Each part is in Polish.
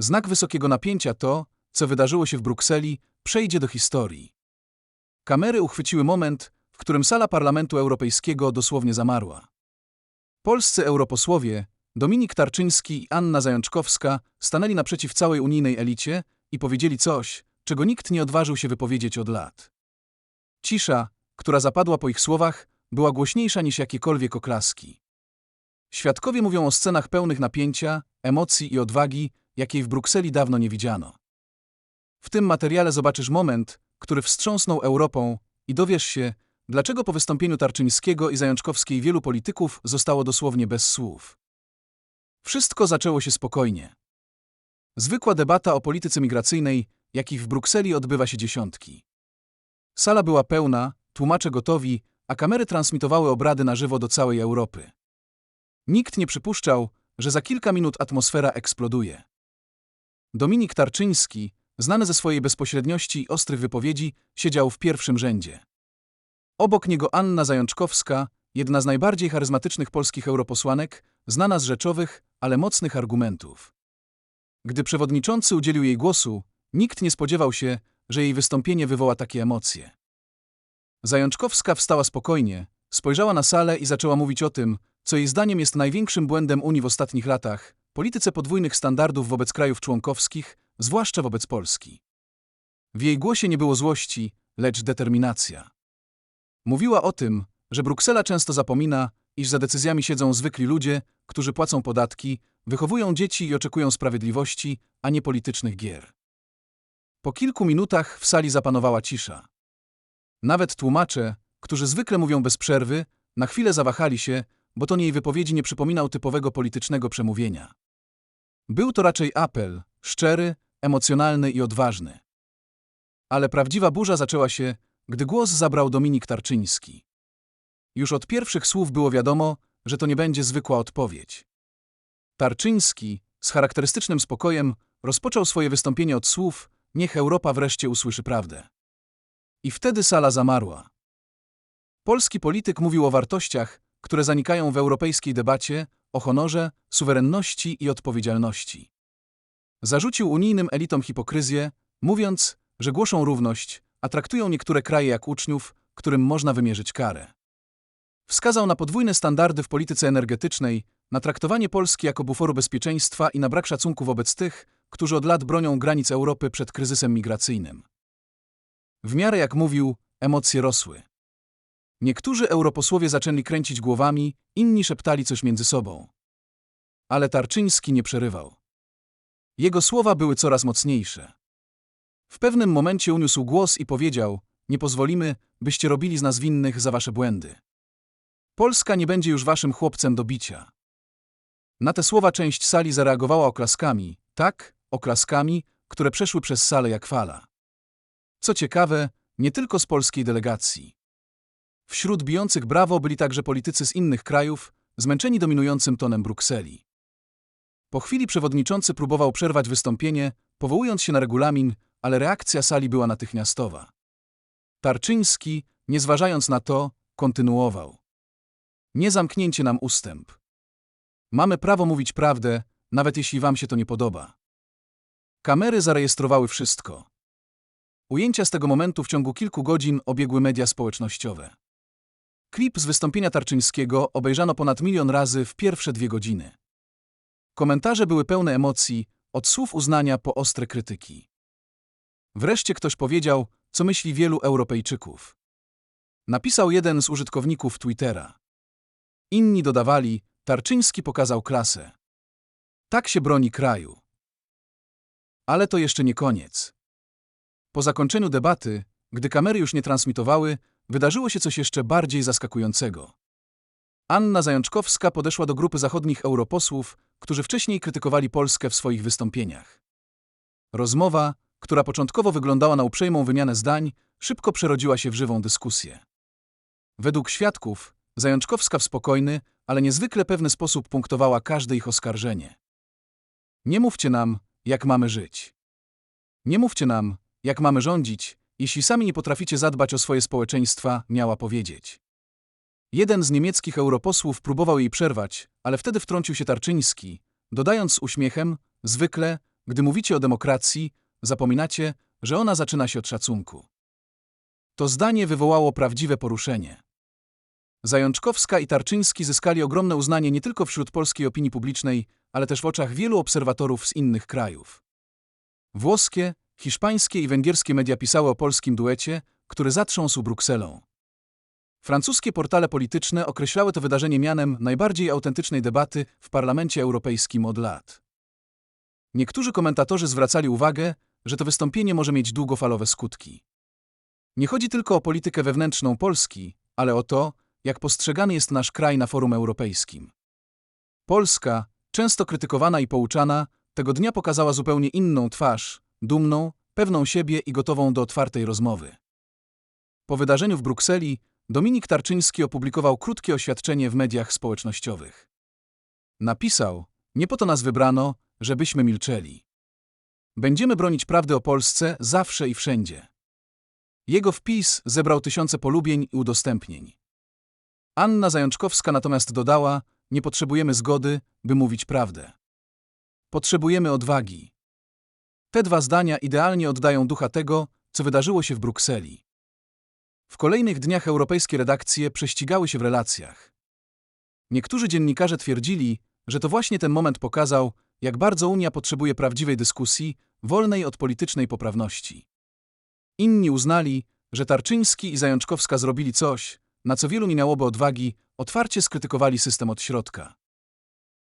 Znak wysokiego napięcia to, co wydarzyło się w Brukseli, przejdzie do historii. Kamery uchwyciły moment, w którym sala Parlamentu Europejskiego dosłownie zamarła. Polscy europosłowie, Dominik Tarczyński i Anna Zajączkowska, stanęli naprzeciw całej unijnej elicie i powiedzieli coś, czego nikt nie odważył się wypowiedzieć od lat. Cisza, która zapadła po ich słowach, była głośniejsza niż jakiekolwiek oklaski. Świadkowie mówią o scenach pełnych napięcia, emocji i odwagi, jakiej w Brukseli dawno nie widziano. W tym materiale zobaczysz moment, który wstrząsnął Europą i dowiesz się, dlaczego po wystąpieniu Tarczyńskiego i Zajączkowskiej wielu polityków zostało dosłownie bez słów. Wszystko zaczęło się spokojnie. Zwykła debata o polityce migracyjnej, jakich w Brukseli odbywa się dziesiątki. Sala była pełna, tłumacze gotowi, a kamery transmitowały obrady na żywo do całej Europy. Nikt nie przypuszczał, że za kilka minut atmosfera eksploduje. Dominik Tarczyński, znany ze swojej bezpośredniości i ostrych wypowiedzi, siedział w pierwszym rzędzie. Obok niego Anna Zajączkowska, jedna z najbardziej charyzmatycznych polskich europosłanek, znana z rzeczowych, ale mocnych argumentów. Gdy przewodniczący udzielił jej głosu, nikt nie spodziewał się, że jej wystąpienie wywoła takie emocje. Zajączkowska wstała spokojnie, spojrzała na salę i zaczęła mówić o tym, co jej zdaniem jest największym błędem Unii w ostatnich latach polityce podwójnych standardów wobec krajów członkowskich, zwłaszcza wobec Polski. W jej głosie nie było złości, lecz determinacja. Mówiła o tym, że Bruksela często zapomina, iż za decyzjami siedzą zwykli ludzie, którzy płacą podatki, wychowują dzieci i oczekują sprawiedliwości, a nie politycznych gier. Po kilku minutach w sali zapanowała cisza. Nawet tłumacze, którzy zwykle mówią bez przerwy, na chwilę zawahali się, bo ton jej wypowiedzi nie przypominał typowego politycznego przemówienia. Był to raczej apel, szczery, emocjonalny i odważny. Ale prawdziwa burza zaczęła się, gdy głos zabrał Dominik Tarczyński. Już od pierwszych słów było wiadomo, że to nie będzie zwykła odpowiedź. Tarczyński, z charakterystycznym spokojem, rozpoczął swoje wystąpienie od słów Niech Europa wreszcie usłyszy prawdę. I wtedy sala zamarła. Polski polityk mówił o wartościach, które zanikają w europejskiej debacie, o honorze, suwerenności i odpowiedzialności. Zarzucił unijnym elitom hipokryzję, mówiąc, że głoszą równość, a traktują niektóre kraje jak uczniów, którym można wymierzyć karę. Wskazał na podwójne standardy w polityce energetycznej, na traktowanie Polski jako buforu bezpieczeństwa i na brak szacunku wobec tych, którzy od lat bronią granic Europy przed kryzysem migracyjnym. W miarę jak mówił, emocje rosły. Niektórzy europosłowie zaczęli kręcić głowami, inni szeptali coś między sobą. Ale Tarczyński nie przerywał. Jego słowa były coraz mocniejsze. W pewnym momencie uniósł głos i powiedział: Nie pozwolimy, byście robili z nas winnych za wasze błędy. Polska nie będzie już waszym chłopcem do bicia. Na te słowa część sali zareagowała oklaskami, tak, oklaskami, które przeszły przez salę jak fala. Co ciekawe, nie tylko z polskiej delegacji. Wśród bijących brawo byli także politycy z innych krajów, zmęczeni dominującym tonem Brukseli. Po chwili przewodniczący próbował przerwać wystąpienie, powołując się na regulamin, ale reakcja sali była natychmiastowa. Tarczyński, nie zważając na to, kontynuował. Nie zamknięcie nam ustęp. Mamy prawo mówić prawdę, nawet jeśli wam się to nie podoba. Kamery zarejestrowały wszystko. Ujęcia z tego momentu w ciągu kilku godzin obiegły media społecznościowe. Klip z wystąpienia Tarczyńskiego obejrzano ponad milion razy w pierwsze dwie godziny. Komentarze były pełne emocji, od słów uznania po ostre krytyki. Wreszcie ktoś powiedział, co myśli wielu Europejczyków. Napisał jeden z użytkowników Twittera. Inni dodawali, Tarczyński pokazał klasę. Tak się broni kraju. Ale to jeszcze nie koniec. Po zakończeniu debaty, gdy kamery już nie transmitowały, wydarzyło się coś jeszcze bardziej zaskakującego. Anna Zajączkowska podeszła do grupy zachodnich europosłów, którzy wcześniej krytykowali Polskę w swoich wystąpieniach. Rozmowa, która początkowo wyglądała na uprzejmą wymianę zdań, szybko przerodziła się w żywą dyskusję. Według świadków, Zajączkowska w spokojny, ale niezwykle pewny sposób punktowała każde ich oskarżenie. Nie mówcie nam, jak mamy żyć. Nie mówcie nam, jak mamy rządzić, jeśli sami nie potraficie zadbać o swoje społeczeństwa, miała powiedzieć. Jeden z niemieckich europosłów próbował jej przerwać, ale wtedy wtrącił się Tarczyński, dodając z uśmiechem, zwykle, gdy mówicie o demokracji, zapominacie, że ona zaczyna się od szacunku. To zdanie wywołało prawdziwe poruszenie. Zajączkowska i Tarczyński zyskali ogromne uznanie nie tylko wśród polskiej opinii publicznej, ale też w oczach wielu obserwatorów z innych krajów. Włoskie, hiszpańskie i węgierskie media pisały o polskim duecie, który zatrząsł Brukselą. Francuskie portale polityczne określały to wydarzenie mianem najbardziej autentycznej debaty w Parlamencie Europejskim od lat. Niektórzy komentatorzy zwracali uwagę, że to wystąpienie może mieć długofalowe skutki. Nie chodzi tylko o politykę wewnętrzną Polski, ale o to, jak postrzegany jest nasz kraj na forum europejskim. Polska, często krytykowana i pouczana, tego dnia pokazała zupełnie inną twarz, dumną, pewną siebie i gotową do otwartej rozmowy. Po wydarzeniu w Brukseli Dominik Tarczyński opublikował krótkie oświadczenie w mediach społecznościowych. Napisał: Nie po to nas wybrano, żebyśmy milczeli. Będziemy bronić prawdy o Polsce zawsze i wszędzie. Jego wpis zebrał tysiące polubień i udostępnień. Anna Zajączkowska natomiast dodała: Nie potrzebujemy zgody, by mówić prawdę. Potrzebujemy odwagi. Te dwa zdania idealnie oddają ducha tego, co wydarzyło się w Brukseli. W kolejnych dniach europejskie redakcje prześcigały się w relacjach. Niektórzy dziennikarze twierdzili, że to właśnie ten moment pokazał, jak bardzo Unia potrzebuje prawdziwej dyskusji, wolnej od politycznej poprawności. Inni uznali, że Tarczyński i Zajączkowska zrobili coś, na co wielu nie miałoby odwagi, otwarcie skrytykowali system od środka.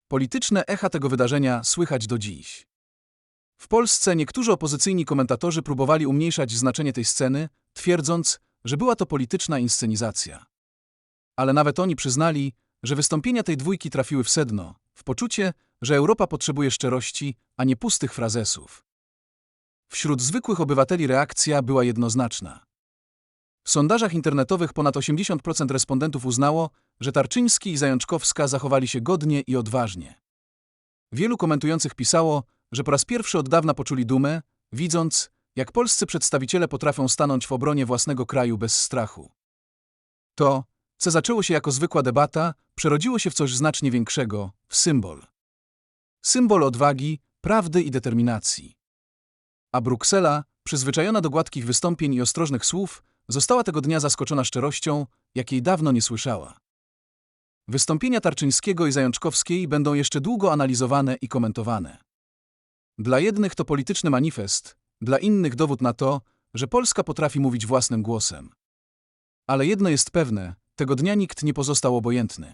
Polityczne echa tego wydarzenia słychać do dziś. W Polsce niektórzy opozycyjni komentatorzy próbowali umniejszać znaczenie tej sceny, twierdząc, że była to polityczna inscenizacja. Ale nawet oni przyznali, że wystąpienia tej dwójki trafiły w sedno, w poczucie, że Europa potrzebuje szczerości, a nie pustych frazesów. Wśród zwykłych obywateli reakcja była jednoznaczna. W sondażach internetowych ponad 80% respondentów uznało, że Tarczyński i Zajączkowska zachowali się godnie i odważnie. Wielu komentujących pisało, że po raz pierwszy od dawna poczuli dumę, widząc, jak polscy przedstawiciele potrafią stanąć w obronie własnego kraju bez strachu. To, co zaczęło się jako zwykła debata, przerodziło się w coś znacznie większego w symbol. Symbol odwagi, prawdy i determinacji. A Bruksela, przyzwyczajona do gładkich wystąpień i ostrożnych słów, została tego dnia zaskoczona szczerością, jakiej dawno nie słyszała. Wystąpienia Tarczyńskiego i Zajączkowskiej będą jeszcze długo analizowane i komentowane. Dla jednych to polityczny manifest, dla innych dowód na to, że Polska potrafi mówić własnym głosem. Ale jedno jest pewne, tego dnia nikt nie pozostał obojętny.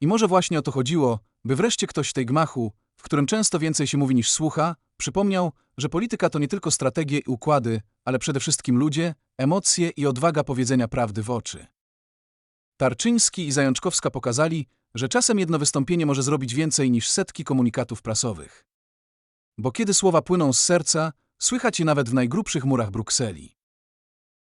I może właśnie o to chodziło, by wreszcie ktoś w tej gmachu, w którym często więcej się mówi niż słucha, przypomniał, że polityka to nie tylko strategie i układy, ale przede wszystkim ludzie, emocje i odwaga powiedzenia prawdy w oczy. Tarczyński i Zajączkowska pokazali, że czasem jedno wystąpienie może zrobić więcej niż setki komunikatów prasowych. Bo kiedy słowa płyną z serca, słychać je nawet w najgrubszych murach Brukseli.